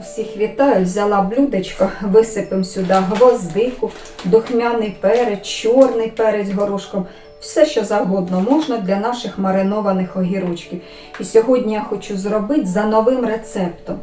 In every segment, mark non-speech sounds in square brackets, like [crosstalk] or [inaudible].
Усіх вітаю, взяла блюдечко, висипемо сюди гвоздику, духмяний перець, чорний перець горошком. Все, що завгодно можна для наших маринованих огірочків. І сьогодні я хочу зробити за новим рецептом.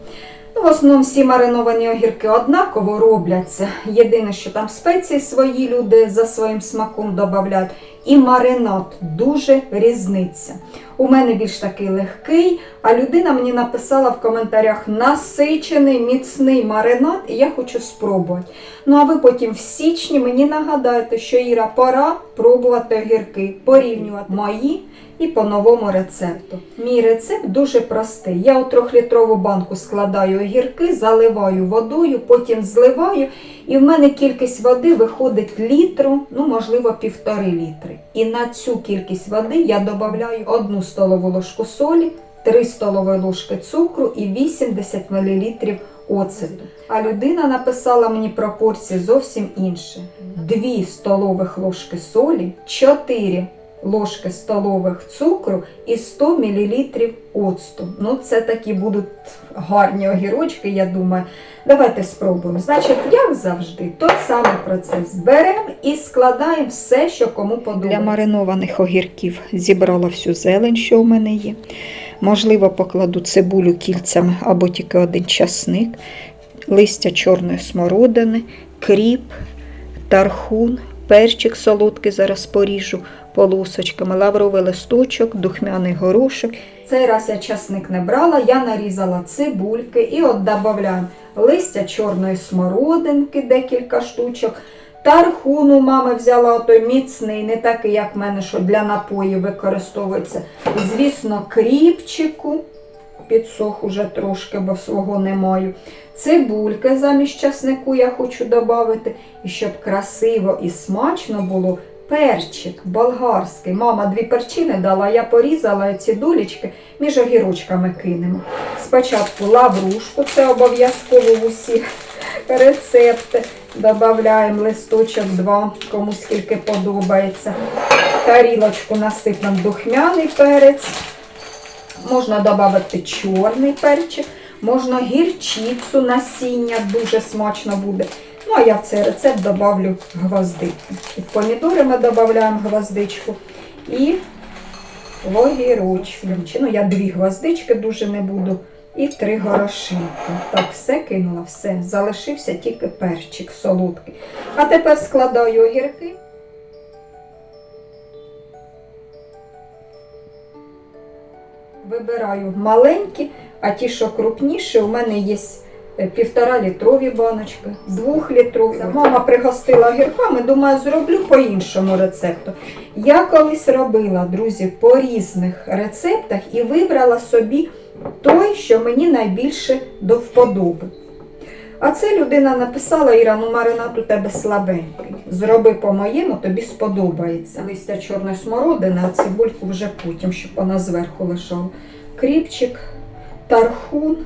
Ну, в основному всі мариновані огірки однаково робляться. Єдине, що там спеції свої люди за своїм смаком додають. І маринад дуже різниця. У мене більш такий легкий, а людина мені написала в коментарях насичений, міцний маринад, і я хочу спробувати. Ну а ви потім в січні мені нагадаєте, що Іра, пора пробувати огірки, порівнювати мої і по новому рецепту. Мій рецепт дуже простий. Я у трьохлітрову банку складаю огірки, заливаю водою, потім зливаю, і в мене кількість води виходить літру, ну можливо півтори літри. І на цю кількість води я додаю одну столову ложку солі, 3 столові ложки цукру і 80 мл оцету. А людина написала мені пропорції зовсім інші. 2 столових ложки солі, 4 ложки столових цукру і 100 мл оцту. Ну, це такі будуть гарні огірочки, я думаю. Давайте спробуємо. Значить, як завжди, той самий процес. Беремо і складаємо все, що кому подобається. Для маринованих огірків зібрала всю зелень, що у мене є. Можливо, покладу цибулю кільцями або тільки один часник, листя чорної смородини, кріп, тархун, перчик солодкий зараз поріжу полосочками, лавровий листочок, духмяний горошок. Цей раз я часник не брала, я нарізала цибульки і от додаю листя чорної смородинки, декілька штучок. Тархун у мами взяла той міцний, не такий, як в мене, що для напоїв використовується. Звісно, кріпчику. Підсох уже трошки, бо свого не маю. Цибульки замість часнику я хочу додати. І щоб красиво і смачно було, перчик болгарський. Мама дві перчини дала, я порізала ці долічки між огірочками кинемо. Спочатку лаврушку, це обов'язково в усі рецепти. Додаємо листочок два, кому скільки подобається. Тарілочку насипемо духмяний перець. Можна додати чорний перчик, можна гірчицю насіння, дуже смачно буде. Ну, а я в цей рецепт додавлю гвоздику. І помідори ми додаємо гвоздичку і огірочки. Ну, я дві гвоздички дуже не буду. І три горошинки. Так, все кинула, все. Залишився тільки перчик солодкий. А тепер складаю огірки. Вибираю маленькі, а ті, що крупніші, у мене є півтора літрові баночки, двохлітрові. Мама пригостила огірками, думаю, зроблю по іншому рецепту. Я колись робила, друзі, по різних рецептах і вибрала собі той, що мені найбільше до вподоби. А це людина написала, Іра, ну маринад у тебе слабенький. Зроби по-моєму, тобі сподобається. Листя чорної смородини, а цибульку вже потім, щоб вона зверху лежала. Кріпчик, тархун.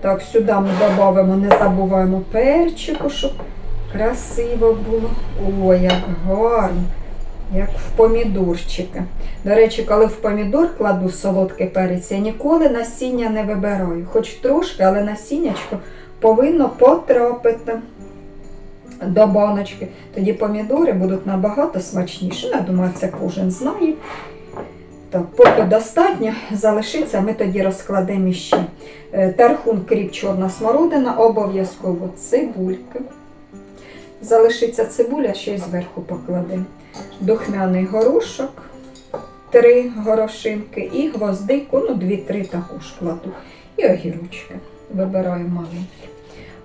Так, сюди ми додаємо, не забуваємо перчику, щоб красиво було. О, як гарно. Як в помідорчики. До речі, коли в помідор кладу солодкий перець, я ніколи насіння не вибираю. Хоч трошки, але насіннячко повинно потрапити до баночки. Тоді помідори будуть набагато смачніші. Ну, Я думаю, це кожен знає. Так, поки достатньо, залишиться, ми тоді розкладемо ще. Е, Тархун, кріп, чорна смородина, обов'язково цибульки. Залишиться цибуля, ще й зверху покладемо. Духмяний горошок, три горошинки і гвоздику, ну, дві-три також кладу. І огірочки. Вибираю маленькі.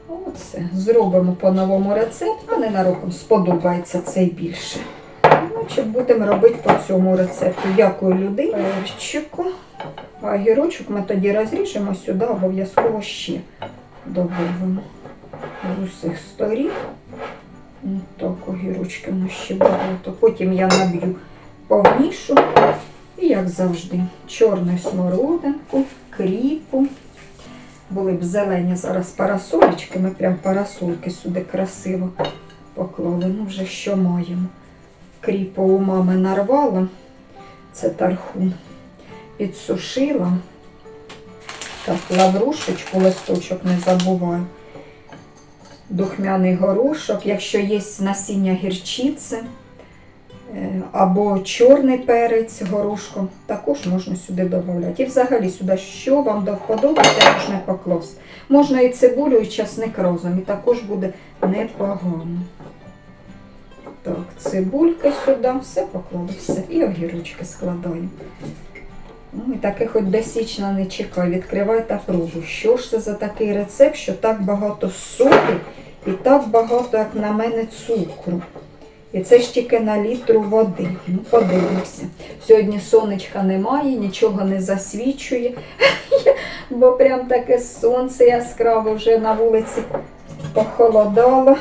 Оце. Зробимо по новому рецепту, а ненароком сподобається цей більше. Значить, будемо робити по цьому рецепту. Дякую людині. Перчику. А ми тоді розріжемо сюди, обов'язково ще додаємо з усіх сторін. Так, огірочки у нас ще багато. Потім я наб'ю повнішу. І, як завжди, чорну смородинку, кріпу. Були б зелені зараз парасолечки, ми прям парасольки сюди красиво поклали. Ну, вже що маємо. Кріпу у мами нарвала, це тархун, підсушила. Так, лаврушечку, листочок не забуваю. Духмяний горошок, якщо є насіння гірчиці е, або чорний перець горошком, також можна сюди додати. І взагалі сюди, що вам до вподоби, те можна покласти. Можна і цибулю, і часник разом, і також буде непогано. Так, цибулька сюди, все поклали, все. І огірочки складаємо. Ну, і таки хоч до січня не чекай, відкривай та пробуй. Що ж це за такий рецепт, що так багато солі і так багато, як на мене, цукру. І це ж тільки на літру води. Ну, подивимося. Сьогодні сонечка немає, нічого не засвічує, [laughs] бо прям таке сонце яскраве вже на вулиці похолодало.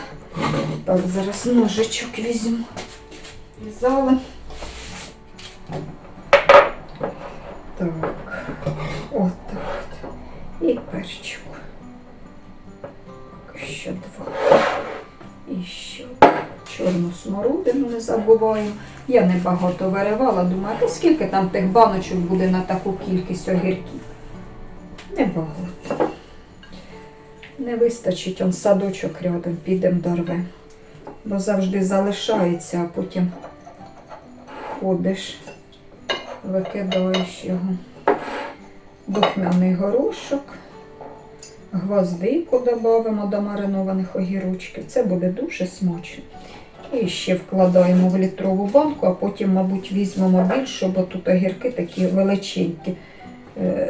Так, зараз ножичок візьму. В'язали. Так, от так. І перчик. Ще два. І ще чорну смородину не забуваю. Я не багато виривала, думаю, скільки там тих баночок буде на таку кількість огірків? Небагато. Не вистачить, он садочок рядом, підемо дорве. Бо завжди залишається, а потім ходиш, викидаєш його. Духмяний горошок. Гвоздику додамо до маринованих огірочків. Це буде дуже смачно. І ще вкладаємо в літрову банку, а потім, мабуть, візьмемо більше, бо тут огірки такі величенькі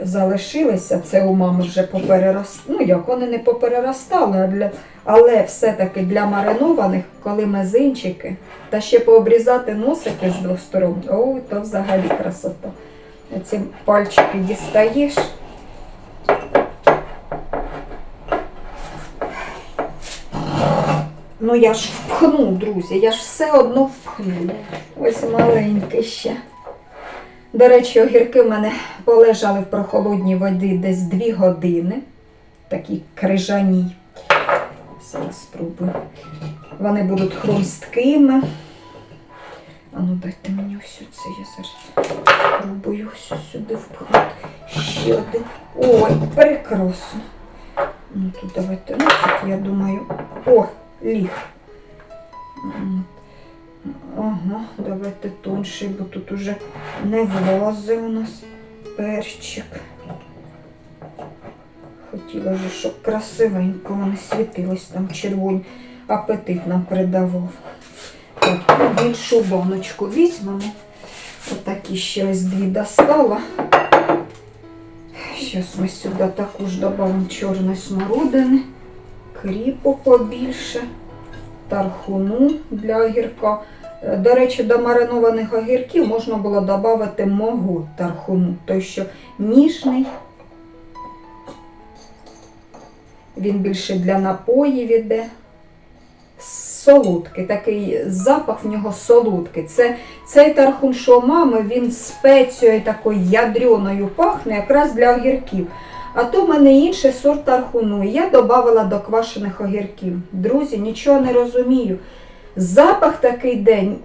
залишилися. Це у мами вже попереростали. Ну як, вони не попереростали, а для... але все-таки для маринованих, коли мезинчики, та ще пообрізати носики з двох сторон, ой, то взагалі красота. Ці пальчики дістаєш. Ну я ж впхну, друзі, я ж все одно впхну. Ось маленький ще. До речі, огірки в мене полежали в прохолодній воді десь 2 години. Такі крижані. Зараз спробую. Вони будуть хрусткими. А ну дайте мені ось це, я зараз спробую ось сюди впхнути. Ще один. Ой, прекрасно. Ну тут давайте носик, я думаю. О, ліг. Ага, давайте тонший, бо тут уже не влазить у нас перчик. Хотіла вже, щоб красивенько вони світились там червоні. Апетит нам придавав. Так, більшу баночку візьмемо. Отакі ще ось дві достала. Зараз ми сюди також додамо чорної смородини, кріпу побільше, тархуну для огірка. Е, До речі, до маринованих огірків можна було додати могу тархуну, той що ніжний. Він більше для напоїв іде. Солодкий, такий запах в нього солодкий. Це, цей тархун, що мами, він спецією такою ядреною пахне якраз для огірків. А то в мене інший сорт тархуну. Я додавала до квашених огірків. Друзі, нічого не розумію. Запах такий день,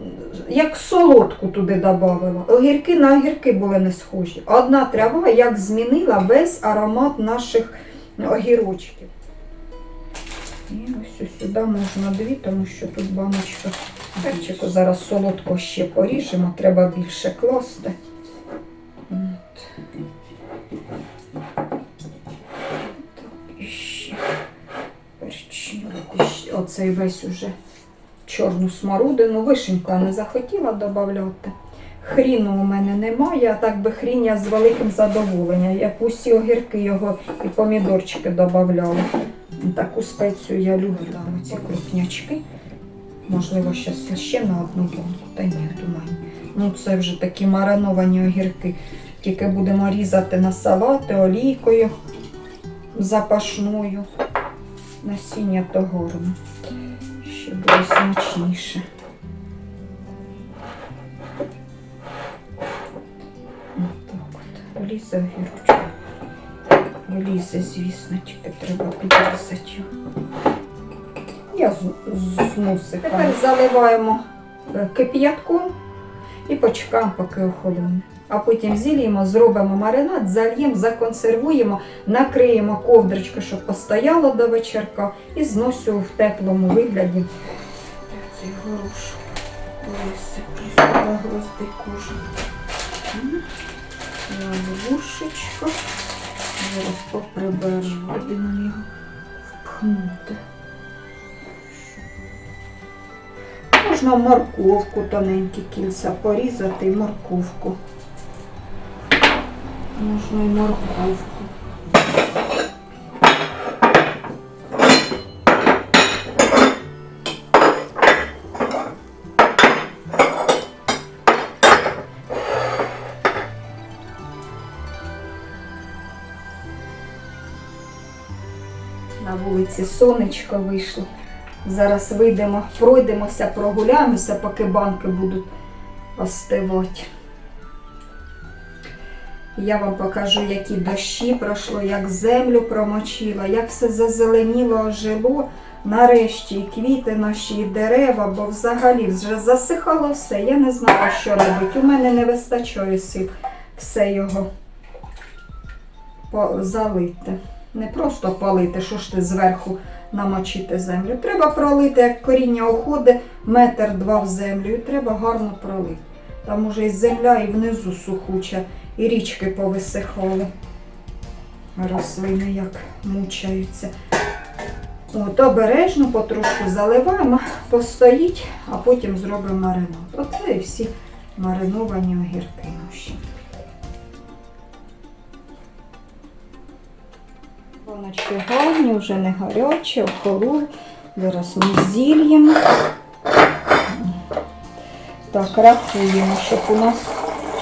як солодку туди додавала. Огірки на огірки були не схожі. Одна трава як змінила весь аромат наших огірочків. І ось сюди можна дві, тому що тут баночка перчику. Зараз солодко ще поріжемо, треба більше класти. От. Перчинку. І Оцей весь уже чорну смородину. Вишеньку я не захотіла додати. Хріну у мене немає, а так би хрінь я з великим задоволенням. Як усі огірки його і помідорчики додавала. Таку спецію я люблю. Там ці крупнячки. Можливо, щас ще на одну банку. Та ні, думаю. Ну, це вже такі мариновані огірки. Тільки будемо різати на салати олійкою запашною. Насіння то горно. Ще буде смачніше. Отак от. Влізе огірочок. Влізе, звісно, тільки треба підрізати його. Я з, з, з носиком. Тепер заливаємо е, кип'ятком і почекаємо, поки охолоне. А потім зільємо, зробимо маринад, зальємо, законсервуємо, накриємо ковдрочку, щоб постояло до вечірка, і зносю в теплому вигляді. Цей кожен. Ловушечка. Зараз поприберу, будемо його впхнути. Можна морковку тоненькі кільця порізати і морковку. Можна і морковку. На вулиці сонечко вийшло. Зараз вийдемо, пройдемося, прогуляємося, поки банки будуть остивати. Я вам покажу, які дощі пройшло, як землю промочило, як все зазеленіло, ожило. Нарешті і квіти наші, і дерева, бо взагалі вже засихало все. Я не знала, що робити. У мене не вистачає сил все його залити. Не просто палити, що ж ти зверху намочити землю. Треба пролити, як коріння уходить, метр два в землю, і треба гарно пролити. Там уже і земля, і внизу сухуча, і річки повисихали. Рослини як мучаються. От, обережно потрошку заливаємо, постоїть, а потім зробимо маринад. Оце і всі мариновані огірки наші. Баночки гарні, вже не гарячі, охололи. Зараз ми зільємо. Так, рахуємо, щоб у нас,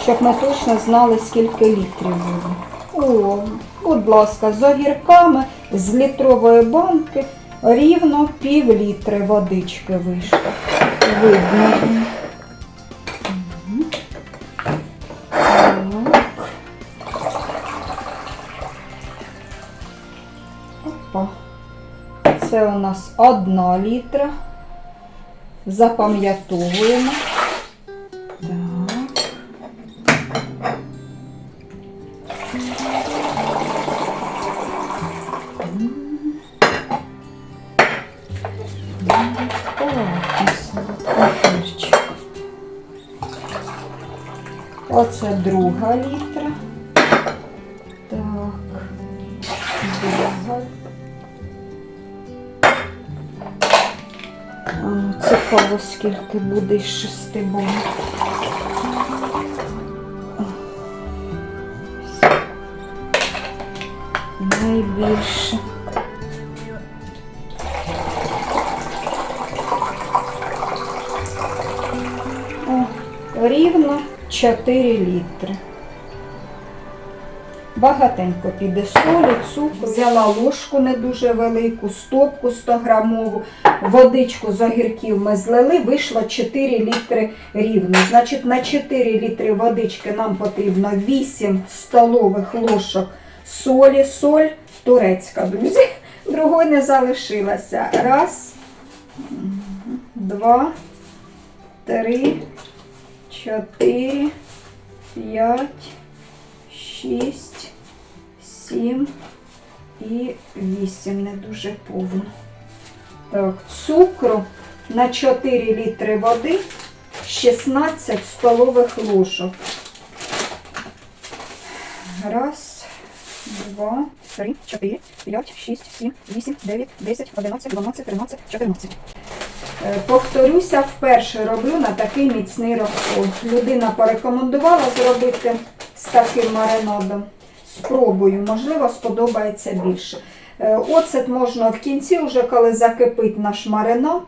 щоб ми точно знали, скільки літрів буде. О, будь ласка, з огірками з літрової банки рівно пів літри водички вийшло. Видно. Опа. Це у нас одна літра. Запам'ятовуємо. Цікаво, скільки буде із шести банок. Найбільше. О, рівно 4 літри. Багатенько піде солі, цукру. Взяла ложку не дуже велику, стопку 100 грамову, водичку з огірків ми злили, вийшло 4 літри рівно. Значить, на 4 літри водички нам потрібно 8 столових ложок солі, соль турецька, друзі. Другої не залишилося. Раз, два, три, чотири, п'ять, шість, сім і вісім. Не дуже повно. Так, цукру на 4 літри води 16 столових ложок. Раз, два, три, чотири, п'ять, шість, сім, вісім, дев'ять, десять, одинадцять, дванадцять, тринадцять, чотирнадцять. Е, Повторюся, вперше роблю на такий міцний розсол. Людина порекомендувала зробити з таким маринадом. Спробую, можливо, сподобається більше. Е, Оцет можна в кінці, вже коли закипить наш маринад,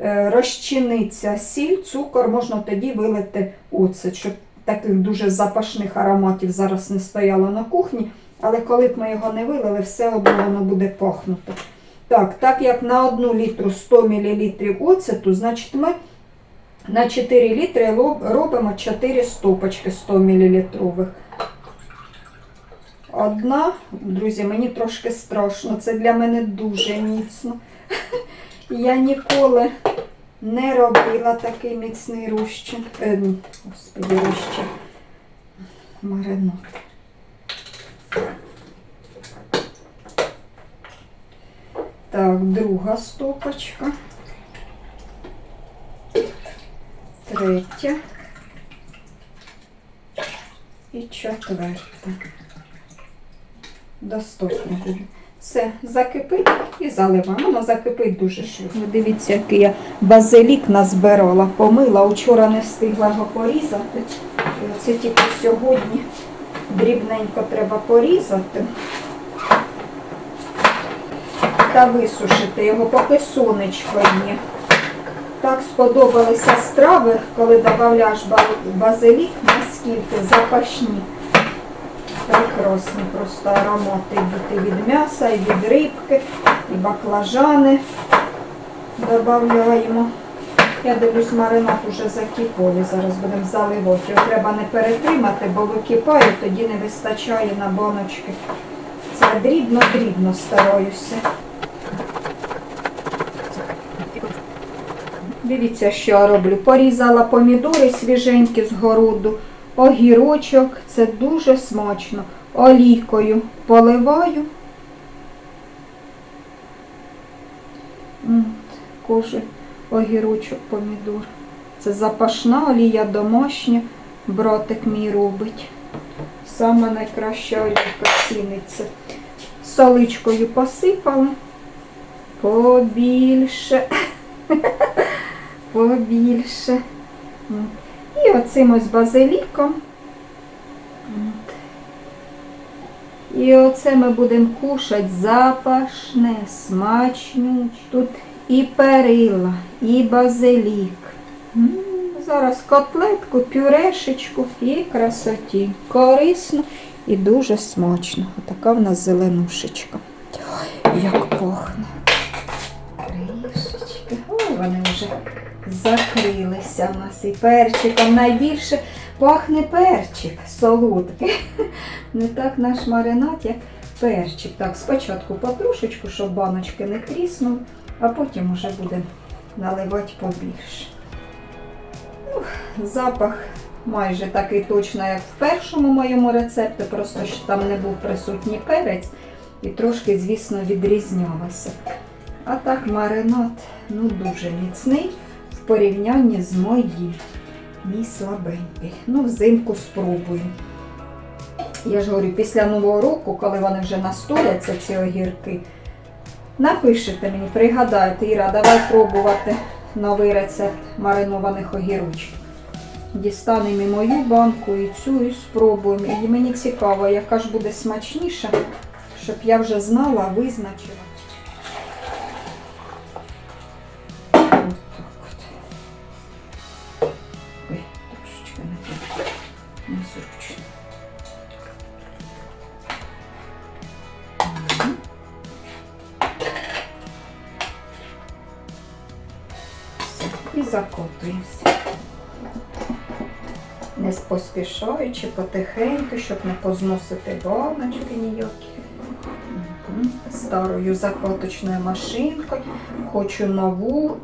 е, розчиниться сіль, цукор, можна тоді вилити оцет, щоб таких дуже запашних ароматів зараз не стояло на кухні. Але коли б ми його не вилили, все одно воно буде пахнути. Так, так як на 1 літру 100 мл оцету, значить ми на 4 літри робимо 4 стопочки 100 мл. Одна, друзі, мені трошки страшно, це для мене дуже міцно. Я ніколи не робила такий міцний розчин. Е, господи, розчин. Маринад. Так, друга стопочка. Третя. І четверта. Достатньо буде. Все, закипить і заливаємо. Воно закипить дуже швидко. Дивіться, який я базилік назбирала, помила. Учора не встигла його порізати. І оце тільки сьогодні дрібненько треба порізати та висушити його, поки сонечко є. Так сподобалися страви, коли додаєш базилік, наскільки запашні. Прекрасні просто аромати йдуть від м'яса, і від рибки, і баклажани додаємо. Я дивлюсь, маринад уже закипові. Зараз будемо заливати. Його треба не перетримати, бо википає, тоді не вистачає на баночки. Це дрібно-дрібно стараюся. Дивіться, що я роблю. Порізала помідори свіженькі з городу, огірочок, це дуже смачно. Олійкою поливаю. Кожен огірочок, помідор. Це запашна олія домашня, братик мій робить. Саме найкраща олійка ціниться. Соличкою посипали. Побільше. [laughs] Побільше. Оцим ось базиліком. І оце ми будемо кушати запашне, смачнюч. Тут і перила, і базилік. Зараз котлетку, пюрешечку і красоті. Корисно і дуже смачно. Отака в нас зеленушечка. Ой, як пахне. Кришечки. Ой, вони вже закрилися у нас і перчиком. Найбільше пахне перчик солодкий. [laughs] Не так наш маринад, як перчик. Так, спочатку потрошечку, щоб баночки не тріснув, а потім вже будемо наливати побільше. Ну, запах майже такий точно, як в першому моєму рецепті, просто що там не був присутній перець і трошки, звісно, відрізнялося. А так маринад ну, дуже міцний порівнянні з моїм. Мій слабенький. Ну, взимку спробую. Я ж говорю, після Нового року, коли вони вже настояться, ці огірки, напишете мені, пригадаєте, Іра, давай пробувати новий рецепт маринованих огірочків. Дістанемо і мою банку, і цю, і спробуємо. І мені цікаво, яка ж буде смачніша, щоб я вже знала, визначила. І закотуємося. Не поспішаючи, потихеньку, щоб не позносити баночки ніякі. Старою закоточною машинкою. Хочу нову.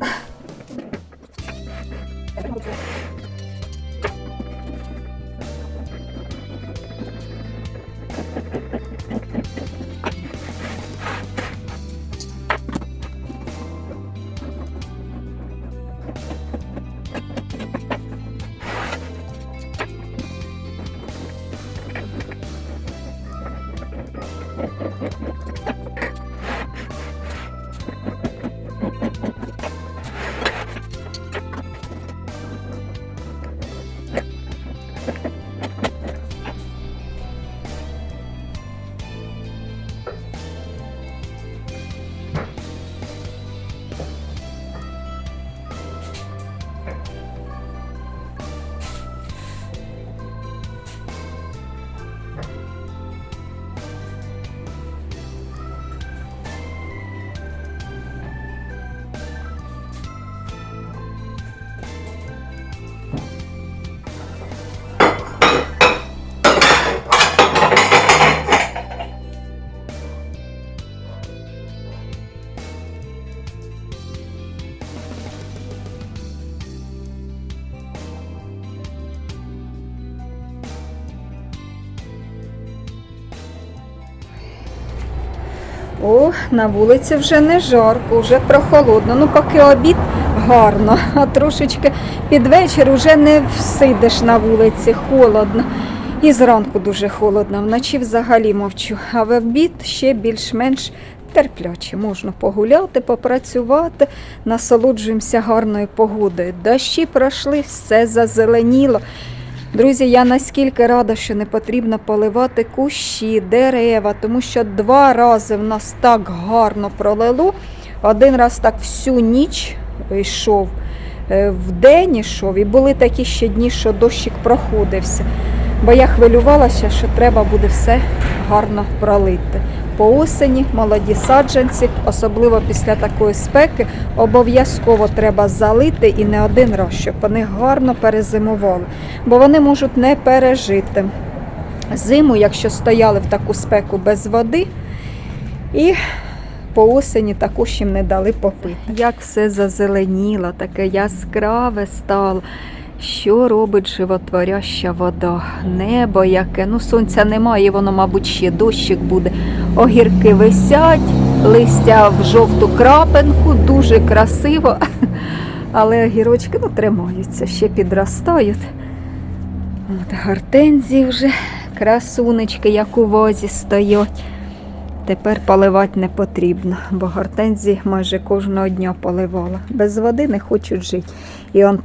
На вулиці вже не жарко, вже прохолодно. Ну, поки обід гарно, [laughs] а трошечки під вечір вже не всидиш на вулиці, холодно. І зранку дуже холодно, вночі взагалі мовчу. А в обід ще більш-менш терпляче. Можна погуляти, попрацювати, насолоджуємося гарною погодою. Дощі пройшли, все зазеленіло. Друзі, я наскільки рада, що не потрібно поливати кущі, дерева, тому що два рази в нас так гарно пролило. Один раз так всю ніч йшов, е, в день йшов, і були такі ще дні, що дощик проходився. Бо я хвилювалася, що треба буде все гарно пролити. По осені молоді саджанці, особливо після такої спеки, обов'язково треба залити і не один раз, щоб вони гарно перезимували, бо вони можуть не пережити зиму, якщо стояли в таку спеку без води, і по осені також їм не дали попити. Як все зазеленіло, таке яскраве стало. Що робить животворяща вода? Небо яке. Ну, сонця немає, воно, мабуть, ще дощик буде. Огірки висять, листя в жовту крапинку, дуже красиво. [laughs] Але огірочки ну, тримаються, ще підростають. От гортензії вже красунечки, як у возі стоять. Тепер поливати не потрібно, бо гортензії майже кожного дня поливала. Без води не хочуть жити. І он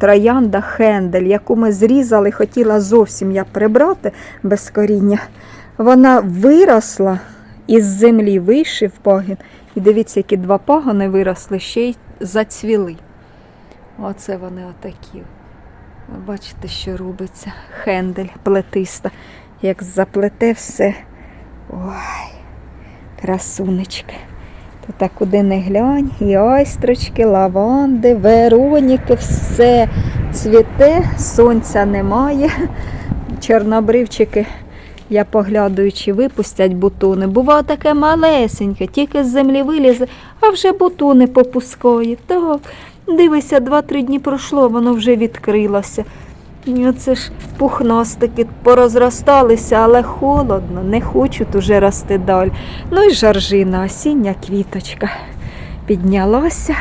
хендель, яку ми зрізали, хотіла зовсім я прибрати без коріння. Вона виросла із землі, вийшов пагін. І дивіться, які два пагони виросли, ще й зацвіли. Оце вони отакі. Бачите, що робиться. Хендель плетиста. Як заплете все. Ой, красунечки. Так куди не глянь, і айстрочки, лаванди, вероніки, все цвіте, сонця немає. Чорнобривчики, я поглядуючи, випустять бутони. Бува таке малесеньке, тільки з землі вилізе, а вже бутони попускає. Так, дивися, два-три дні пройшло, воно вже відкрилося. І оце ж пухнастики порозросталися, але холодно, не хочуть уже рости далі. Ну і жаржина, осіння квіточка. Піднялася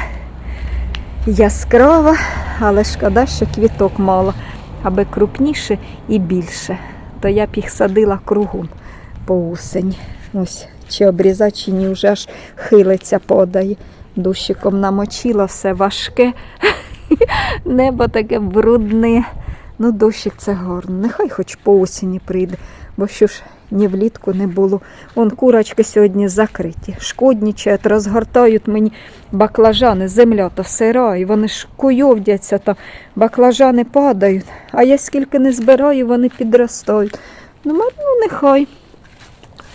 яскрава, але шкода, що квіток мало, аби крупніше і більше. То я б їх садила кругом по осені. Ось, чи обрізати, чи ні, вже аж хилиться подає. Дощиком намочила, все важке. [laughs] Небо таке брудне. Ну, дощик це гарно. Нехай хоч по осені прийде, бо що ж ні влітку не було. Вон курочки сьогодні закриті, шкоднічають, розгортають мені баклажани, земля то сира, і вони ж куйовдяться, та баклажани падають. А я скільки не збираю, вони підростають. Ну, ма- ну нехай.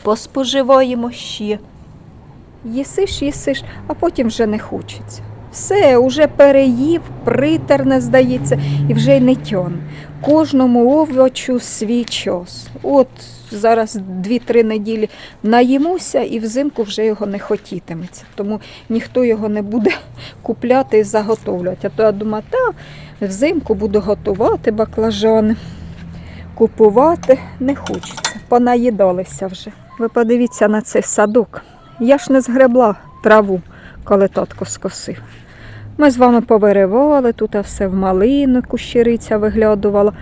Поспоживаємо ще. Їсиш, їсиш, а потім вже не хочеться. Все, уже переїв, притерне, здається, і вже й не тьон. Кожному овочу свій час. От зараз 2-3 неділі наїмуся і взимку вже його не хотітиметься. Тому ніхто його не буде [laughs] купляти і заготовлювати. А то я думаю, та взимку буду готувати баклажани, купувати не хочеться. Понаїдалися вже. Ви подивіться на цей садок. Я ж не згребла траву, коли татко скосив. Ми з вами повиривали, тут все в малину кущериця виглядувала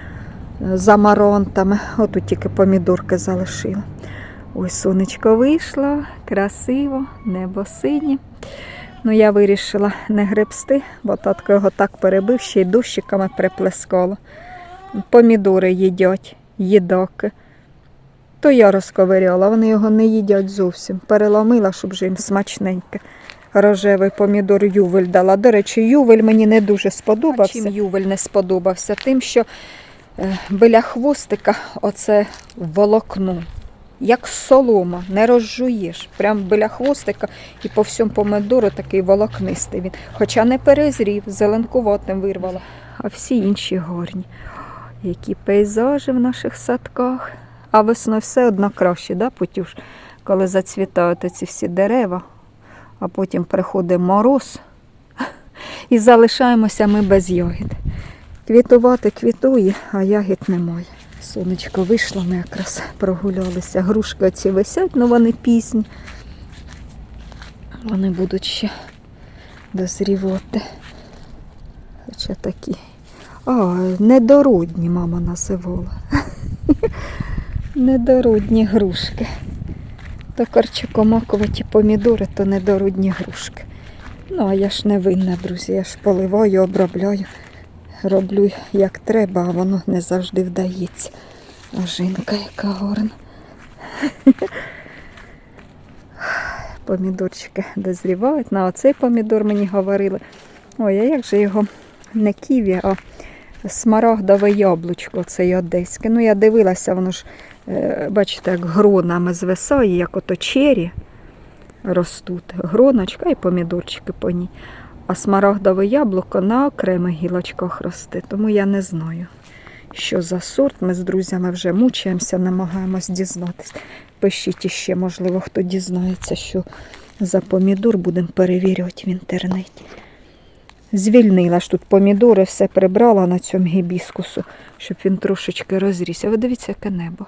за маронтами. Отут тільки помідорки залишила. Ой, сонечко вийшло, красиво, небо синє. Ну, я вирішила не гребсти, бо татко його так перебив, ще й дощиками приплескало. Помідори їдять, їдаки. То я розковиряла, вони його не їдять зовсім. Переламила, щоб же їм смачненьке. Рожевий помідор ювель дала. До речі, ювель мені не дуже сподобався. Чим ювель не сподобався? Тим, що е, біля хвостика оце волокно. Як солома, не розжуєш. Прям біля хвостика і по всьому помидору такий волокнистий він. Хоча не перезрів, зеленкуватим вирвала. А всі інші горні. Які пейзажі в наших садках. А весною все одно краще, да, Путюш? Коли зацвітають ці всі дерева, а потім приходить мороз і залишаємося ми без ягід. Квітувати квітує, а ягід немає. Сонечко вийшло, ми якраз прогулялися. Грушки оці висять, ну вони пісні. Вони будуть ще дозрівати. Хоча такі. А, недородні мама називала. [laughs] Недородні грушки. То корчакомаковаті помідори, то недородні грушки. Ну, а я ж не винна, друзі. Я ж поливаю, обробляю, роблю як треба, а воно не завжди вдається. Ожинка яка гарна. [laughs] Помідорчики дозрівають. На оцей помідор мені говорили. Ой, а як же його не ківі, а смарагдове яблучко, цей одеське. Ну, я дивилася, воно ж, бачите, як гронами звисає, як ото чері ростуть. Гроночка і помідорчики по ній. А смарагдове яблуко на окремих гілочках росте. Тому я не знаю, що за сорт. Ми з друзями вже мучаємося, намагаємось дізнатись. Пишіть іще, можливо, хто дізнається, що за помідор будемо перевірювати в інтернеті. Звільнила ж тут помідори, все прибрала на цьому гібіскусу, щоб він трошечки розрісся. Ви дивіться, яке небо.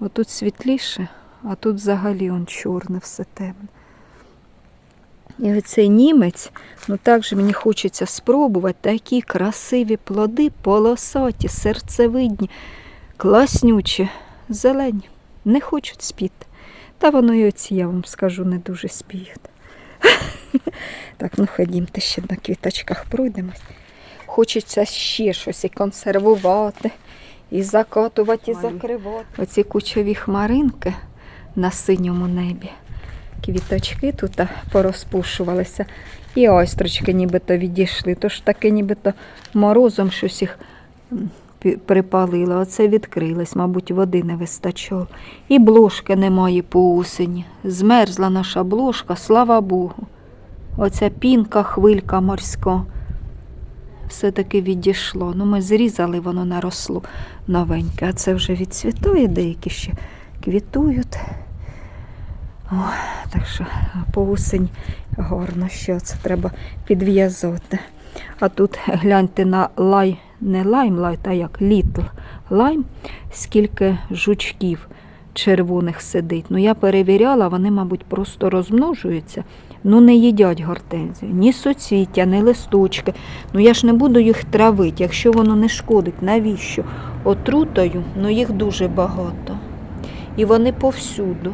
Отут світліше, а тут взагалі он чорне, все темне. І оцей німець, ну так же мені хочеться спробувати такі красиві плоди, полосаті, серцевидні, класнючі, зелені. Не хочуть спіти. Та воно і оці, я вам скажу, не дуже спіють. [laughs] Так, ну ходімте ще на квіточках пройдемось. Хочеться ще щось і консервувати, і закатувати, і закривати. Оці кучові хмаринки на синьому небі. Квіточки тут порозпушувалися. І ойстрочки нібито відійшли. Тож таки нібито морозом щось їх припалило. Оце відкрилось, мабуть, води не вистачало. І блошки немає по осені. Змерзла наша блошка, слава Богу. Оця пінка, хвилька морська. Все-таки відійшло. Ну, ми зрізали, воно наросло новеньке, а це вже відцвітує, деякі ще квітують. О, так що по осень гарно, що це треба підв'язати. А тут гляньте на лай, не лайм лайт, а як літл лайм, скільки жучків червоних сидить. Ну я перевіряла, вони, мабуть, просто розмножуються. Ну, не їдять гортензію, ні соцвіття, ні листочки. Ну я ж не буду їх травити, якщо воно не шкодить. Навіщо? Отрутою, ну їх дуже багато. І вони повсюду.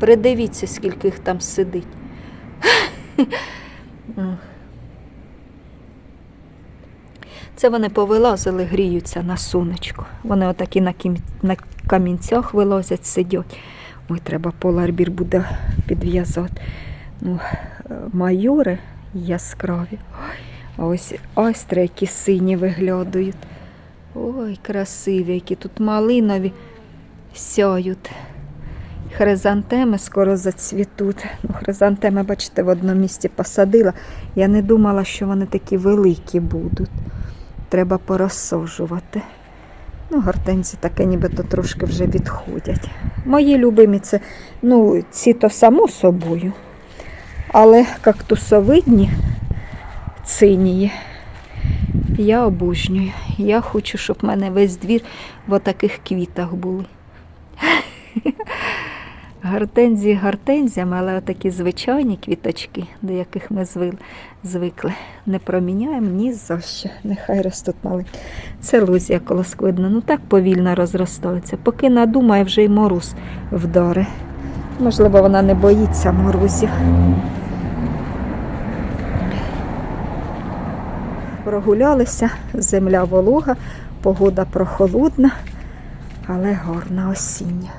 Придивіться, скільки їх там сидить. Це вони повилазили, гріються на сонечку. Вони отакі на, на камінцях вилазять, сидять. Ой, треба поларбір буде підв'язати. Майори яскраві. Ой, а ось айстри, які сині виглядають. Ой, красиві, які тут малинові сяють. Хризантеми скоро зацвітуть. Ну, хризантеми, бачите, в одному місці посадила. Я не думала, що вони такі великі будуть. Треба порозсаджувати. Ну, гортензії таке нібито трошки вже відходять. Мої любимі це, ну, ці то само собою. Але кактусовидні цинії я обожнюю. Я хочу, щоб в мене весь двір в таких квітах були. [laughs] Гортензії гортензіями, але отакі звичайні квіточки, до яких ми звикли, не проміняємо ні за що. Нехай ростуть маленькі. Це лузія колосквидна, ну так повільно розростається. Поки надумає, вже й мороз вдари. Можливо, вона не боїться морозів. Прогулялися, земля волога, погода прохолодна, але горна осіння.